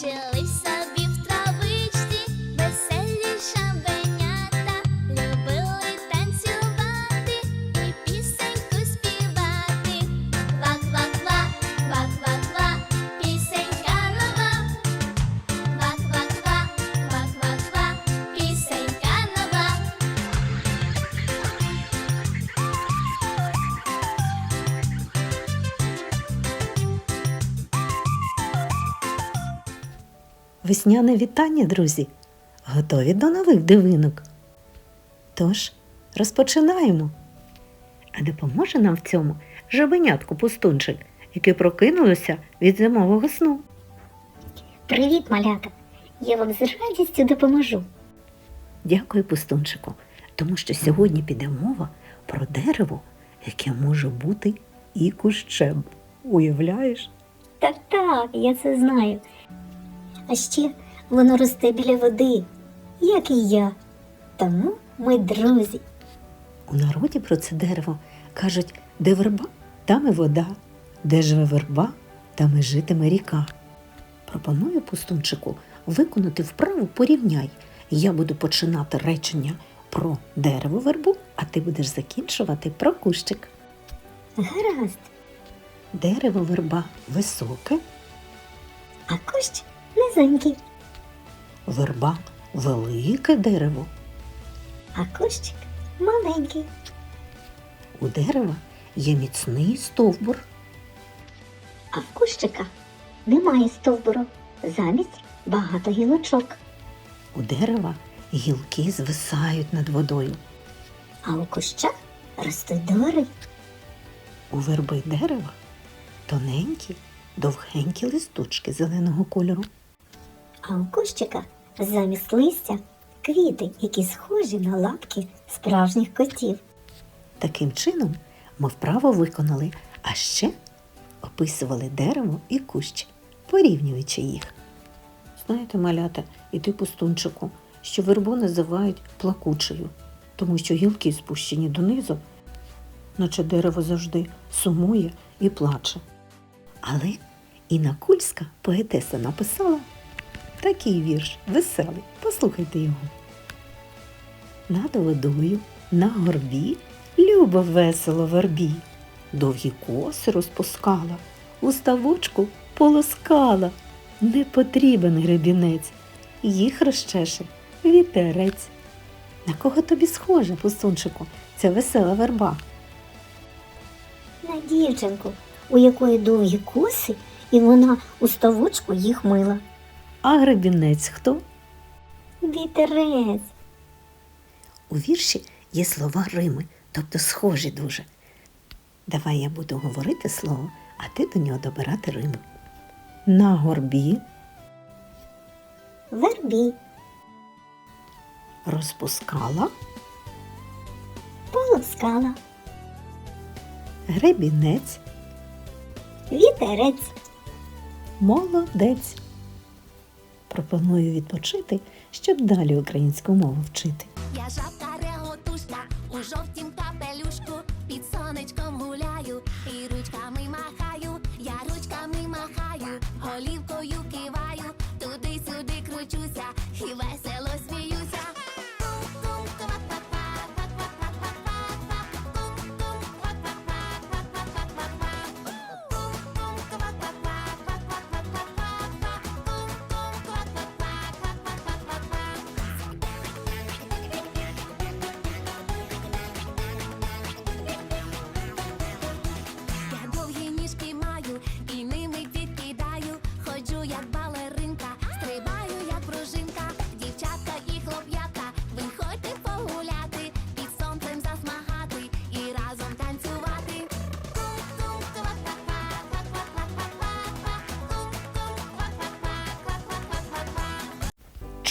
Жили собі в травичці, Весняне вітання, друзі! Готові до нових дивинок? Тож, розпочинаємо. А допоможе нам в цьому жабенятку пустунчик, яке прокинулося від зимового сну. Привіт, малята! Я вам з радістю допоможу. Дякую, пустунчику, тому що сьогодні піде мова про дерево, яке може бути і кущем. Уявляєш? Так, так, я це знаю. А ще воно росте біля води, як і я. Тому ми друзі. У народі про це дерево кажуть, де верба, там і вода, де живе верба, там і житиме ріка. Пропоную пустунчику виконати вправу порівняй. Я буду починати речення про дерево вербу, а ти будеш закінчувати про кущик. Гаразд, Дерево верба високе, а кущ низенький, верба велике дерево. а кущик маленький. У дерева є міцний стовбур. А в кущика немає стовбуру, замість багато гілочок. У дерева гілки звисають над водою. А у кущах ростуть дори. У верби дерева тоненькі, довгенькі листочки зеленого кольору. А у кущика замість листя квіти, які схожі на лапки справжніх котів. Таким чином ми вправо виконали, а ще описували дерево і кущ, порівнюючи їх. Знаєте, малята, і ти пустунчику, що вербу називають плакучою, тому що гілки спущені донизу, наче дерево завжди сумує і плаче. Але Інна Кульська, поетеса, написала такий вірш веселий. Послухайте його. Над водою, на горбі, любо весело вербі, довгі коси розпускала, у ставочку полоскала. Не потрібен гребінець, їх розчеше вітерець. На кого тобі схоже, пустунчику, ця весела верба? На дівчинку, у якої довгі коси, і вона у ставочку їх мила. А гребінець хто? Вітерець. У вірші є слова Рими, тобто схожі дуже. Давай я буду говорити слово, а ти до нього добирати Рими. На горбі Вербі, розпускала полоскала, гребінець, вітерець. молодець. Пропоную відпочити, щоб далі українську мову вчити. Я жабка реготушка у жовтім капелюшку, під сонечком гуляю і ручками махаю, я ручками махаю, голівкою киваю, туди-сюди кручуся і весело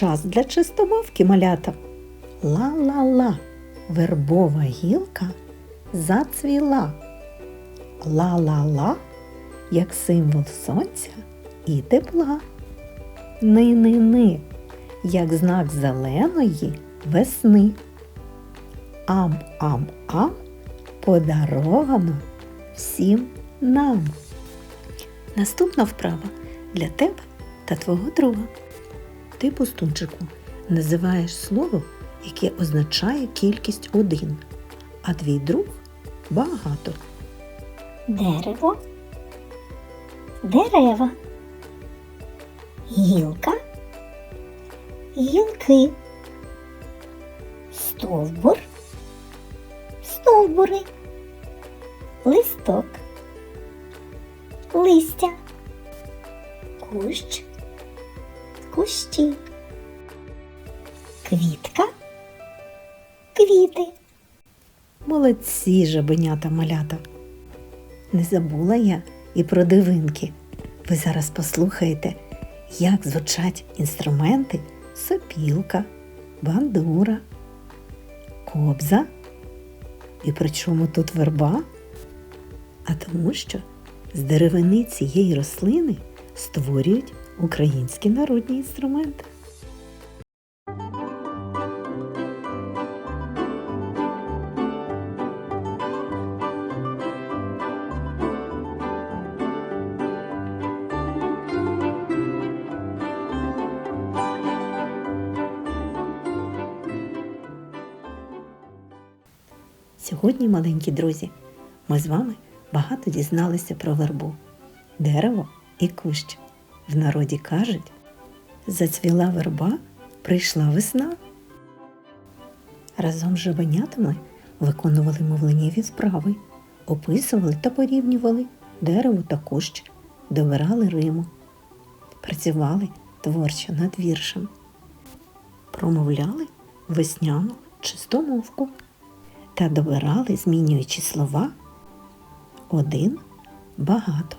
Час для чистомовки, малята. Ла-ла-ла, вербова гілка зацвіла. Ла-ла-ла, як символ сонця і тепла. Ни-ни-ни, як знак зеленої весни. Ам-ам-ам подаровано всім нам. Наступна вправа для тебе та твого друга. Ти, пустунчику, називаєш слово, яке означає кількість один, а твій друг багато. Дерево. Дерева. Гілка. Гілки. Стовбур. Стовбури. Листок. Листя. Кущ. Кущі. Квітка. Квіти. Молодці, жабенята малята. Не забула я і про дивинки. Ви зараз послухаєте, як звучать інструменти сопілка, бандура, кобза. І при чому тут верба? А тому, що з деревини цієї рослини створюють українські народні інструменти. Сьогодні, маленькі друзі, ми з вами багато дізналися про вербу, дерево і кущ. В народі кажуть, зацвіла верба, прийшла весна. Разом з жабенятами виконували мовленнєві вправи, описували та порівнювали дерево та кущ, добирали риму, працювали творчо над віршем, промовляли весняну чистомовку та добирали, змінюючи слова один багато.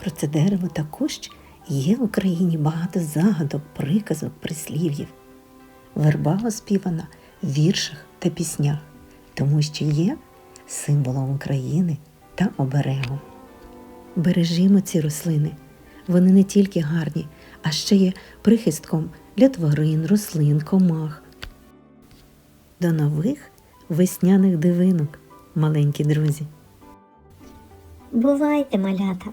Про це дерево та кущ є в Україні багато загадок, приказок, прислів'їв. Верба оспівана в віршах та піснях, тому що є символом України та оберегом. Бережімо ці рослини. Вони не тільки гарні, а ще є прихистком для тварин, рослин, комах. До нових весняних дивинок, маленькі друзі. Бувайте, малята!